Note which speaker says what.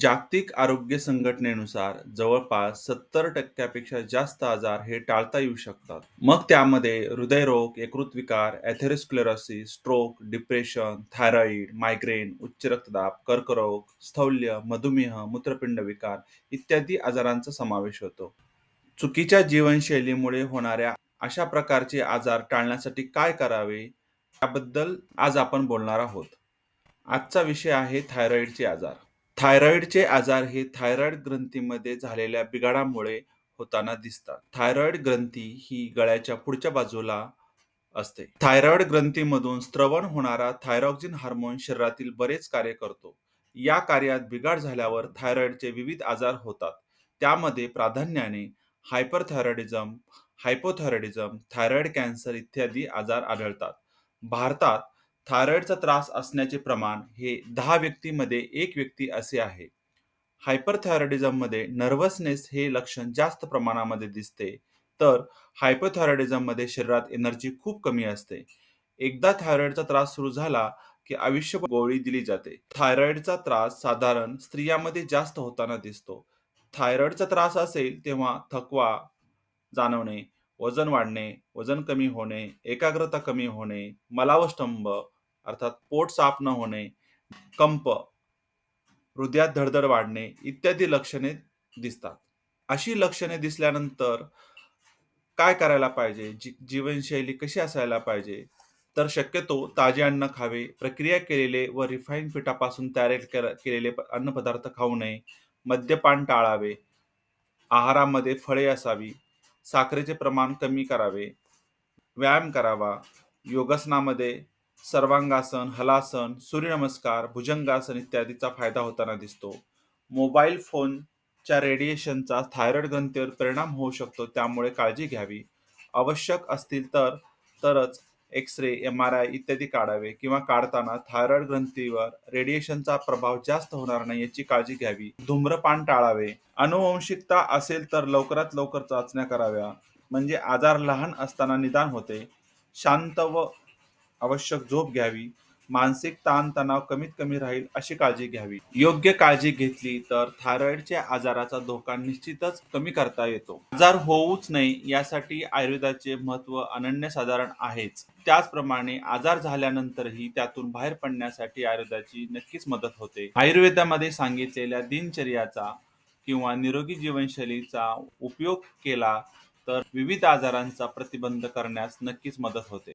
Speaker 1: जागतिक आरोग्य संघटनेनुसार जवळपास सत्तर टक्क्यापेक्षा जास्त आजार हे टाळता येऊ शकतात. मग त्यामध्ये हृदयरोग, यकृत विकार, atherosclerosis, stroke, depression, thyroid, migraine, उच्च रक्तदाब, कर्करोग, स्थौल्य, मधुमेह, मूत्रपिंड विकार इत्यादी आजारांचा समावेश होतो. चुकीच्या जीवनशैलीमुळे होणाऱ्या अशा प्रकारचे आजार टाळण्यासाठी काय करावे? याबद्दल आज आपण बोलणार आहोत. आजचा विषय आहे थायरॉईडचे आजार. थायरॉईडचे आजार हे थायरॉईड ग्रंथीमध्ये झालेल्या बिघाडामुळे होताना दिसतात. थायरॉईड ग्रंथी ही गळ्याच्या पुढच्या बाजूला असते. थायरॉईड ग्रंथीमधून स्त्रवण होणारा थायरॉक्झिन हार्मोन शरीरातील बरेच कार्य करतो. या कार्यात बिघाड झाल्यावर थायरॉईडचे विविध आजार होतात. त्यामध्ये प्राधान्याने हायपरथायरॉइडिझम हायपोथायरॉइडिझम थायरॉईड कॅन्सर इत्यादी आजार आढळतात. भारतात थायरॉईडचा त्रास असण्याचे प्रमाण हे दहा व्यक्तीमध्ये एक व्यक्ती असे आहे. हायपरथायरॉईडिझममध्ये नर्वसनेस हे लक्षण जास्त प्रमाणामध्ये दिसते, तर हायपोथायरॉईडिझममध्ये शरीरात एनर्जी खूप कमी असते. एकदा थायरॉईडचा त्रास सुरू झाला की आयुष्य गोळी दिली जाते. थायरॉईडचा त्रास साधारण स्त्रियांमध्ये जास्त होताना दिसतो. थायरॉईडचा त्रास असेल तेव्हा थकवा जाणवणे, वजन वाढणे, वजन कमी होणे, एकाग्रता कमी होणे, मलावस्तंभ अर्थात पोट साफ न होणे, कंप, हृदयात धडधड वाढणे इत्यादी लक्षणे दिसतात. अशी लक्षणे दिसल्यानंतर काय करायला पाहिजे? जी जीवनशैली कशी असायला पाहिजे? तर शक्यतो ताजे अन्न खावे, प्रक्रिया केलेले व रिफाईन पिठापासून तयार केलेले अन्नपदार्थ खाऊ नये, मद्यपान टाळावे, आहारामध्ये फळे असावी, साखरेचे प्रमाण कमी करावे, व्यायाम करावा, योगासनामध्ये सर्वांगासन, हलासन, सूर्यनमस्कार, भुजंगासन इत्यादीचा फायदा होताना दिसतो. मोबाईल फोनच्या रेडिएशनचा थायरॉईड ग्रंथीवर परिणाम होऊ शकतो त्यामुळे काळजी घ्यावी. आवश्यक असतील तर तरच एक्स-रे, एम-आर-आय इत्यादी काढावे किंवा काढताना थायरॉईड ग्रंथीवर रेडिएशनचा प्रभाव जास्त होणार नाही याची काळजी घ्यावी. धूम्रपान टाळावे. अनुवंशिकता असेल तर लवकरात लवकर चाचण्या कराव्या म्हणजे आजार लहान असताना निदान होते. शांत व आवश्यक झोप घ्यावी. मानसिक ताणतणाव कमीत कमी राहील अशी काळजी घ्यावी. योग्य काळजी घेतली तर थायरॉईडच्या आजाराचा धोका निश्चितच कमी करता येतो. आजार होऊच नये यासाठी आयुर्वेदाचे महत्त्व अनन्यसाधारण आहेच. त्याचप्रमाणे आजार झाल्यानंतरही त्यातून बाहेर पडण्यासाठी आयुर्वेदाची नक्कीच मदत होते. आयुर्वेदामध्ये सांगितलेल्या दिनचर्याचा किंवा निरोगी जीवनशैलीचा उपयोग केला तर विविध आजारांचा प्रतिबंध करण्यास नक्कीच मदत होते.